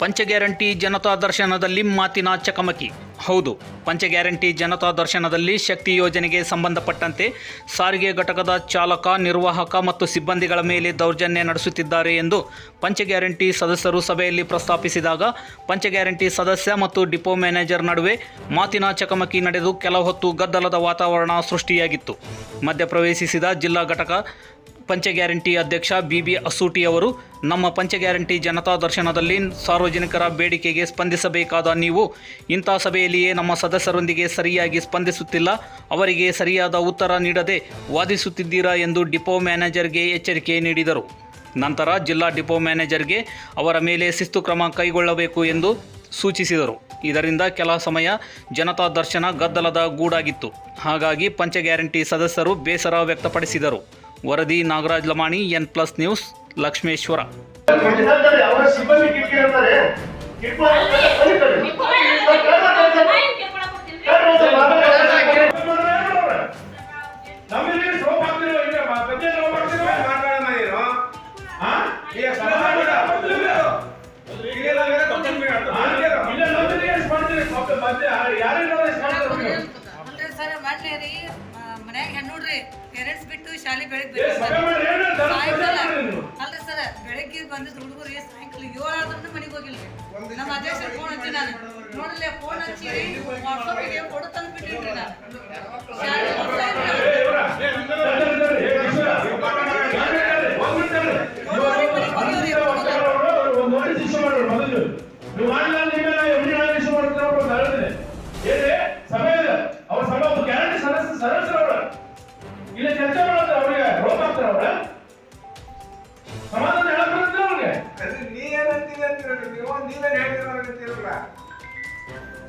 ಪಂಚಗ್ಯಾರಂಟಿ ಜನತಾ ದರ್ಶನದಲ್ಲಿ ಮಾತಿನ ಚಕಮಕಿ. ಹೌದು, ಪಂಚ ಗ್ಯಾರಂಟಿ ಜನತಾ ದರ್ಶನದಲ್ಲಿ ಶಕ್ತಿ ಯೋಜನೆಗೆ ಸಂಬಂಧಪಟ್ಟಂತೆ ಸಾರಿಗೆ ಘಟಕದ ಚಾಲಕ, ನಿರ್ವಾಹಕ ಮತ್ತು ಸಿಬ್ಬಂದಿಗಳ ಮೇಲೆ ದೌರ್ಜನ್ಯ ನಡೆಸುತ್ತಿದ್ದಾರೆ ಎಂದು ಪಂಚ ಗ್ಯಾರಂಟಿ ಸದಸ್ಯರು ಸಭೆಯಲ್ಲಿ ಪ್ರಸ್ತಾಪಿಸಿದಾಗ, ಪಂಚ ಗ್ಯಾರಂಟಿ ಸದಸ್ಯ ಮತ್ತು ಡಿಪೋ ಮ್ಯಾನೇಜರ್ ನಡುವೆ ಮಾತಿನ ಚಕಮಕಿ ನಡೆದು ಕೆಲ ಹೊತ್ತು ಗದ್ದಲದ ವಾತಾವರಣ ಸೃಷ್ಟಿಯಾಗಿತ್ತು. ಮಧ್ಯಪ್ರವೇಶಿಸಿದ ಜಿಲ್ಲಾ ಘಟಕ ಪಂಚ ಗ್ಯಾರಂಟಿ ಅಧ್ಯಕ್ಷ ಬಿ ಬಿ ಅಸೂಟಿ ಅವರು ಪಂಚ ಗ್ಯಾರಂಟಿ ಜನತಾ ದರ್ಶನದಲ್ಲಿ ಸಾರ್ವಜನಿಕರ ಬೇಡಿಕೆಗೆ ಸ್ಪಂದಿಸಬೇಕಾದ ನೀವು ಇಂಥ ಸಭೆಯಲ್ಲಿಯೇ ನಮ್ಮ ಸದಸ್ಯರೊಂದಿಗೆ ಸರಿಯಾಗಿ ಸ್ಪಂದಿಸುತ್ತಿಲ್ಲ, ಅವರಿಗೆ ಸರಿಯಾದ ಉತ್ತರ ನೀಡದೆ ವಾದಿಸುತ್ತಿದ್ದೀರಾ ಎಂದು ಡಿಪೋ ಮ್ಯಾನೇಜರ್ಗೆ ಎಚ್ಚರಿಕೆ ನೀಡಿದರು. ನಂತರ ಜಿಲ್ಲಾ ಡಿಪೋ ಮ್ಯಾನೇಜರ್ಗೆ ಅವರ ಮೇಲೆ ಶಿಸ್ತು ಕ್ರಮ ಕೈಗೊಳ್ಳಬೇಕು ಎಂದು ಸೂಚಿಸಿದರು. ಇದರಿಂದ ಕೆಲ ಸಮಯ ಜನತಾ ದರ್ಶನ ಗದ್ದಲದ ಗೂಡಾಗಿತ್ತು. ಹಾಗಾಗಿ ಪಂಚ ಗ್ಯಾರಂಟಿ ಸದಸ್ಯರು ಬೇಸರ ವ್ಯಕ್ತಪಡಿಸಿದರು. ವರದಿ Nagaraj Lamani, N plus news Lakshmeshwar. ಮನ್ಯಾಗ ಹೆಣ್ಣು ನೋಡ್ರಿ ಪೇರೆಂಟ್ಸ್ ಬಿಟ್ಟು ಶಾಲೆ ಬೆಳಗ್ಗೆ ಸರ್ ಹುಡುಗರು ಸಾಯಂಕಾಲ ಏಳಾದ್ರೂ ಮನೆಗೆ ಹೋಗಿಲ್ಲ ನಮ್ಮ ಅಧ್ಯಕ್ಷರು ಫೋನ್ ಹಚ್ಚಿ ನಾನು ನೋಡಲೇ ಫೋನ್ ಹಚ್ಚಿ ವಾಟ್ಸಪ್ಗೆ ಕೊಡು ತಂದು ಬಿಟ್ಟಿದ್ರಿ ನಾನು ಅಂತೀರ ನೀವು? ನೀವೇನು ಹೇಳ್ತೀರ ಅಂತೀರಲ್ಲ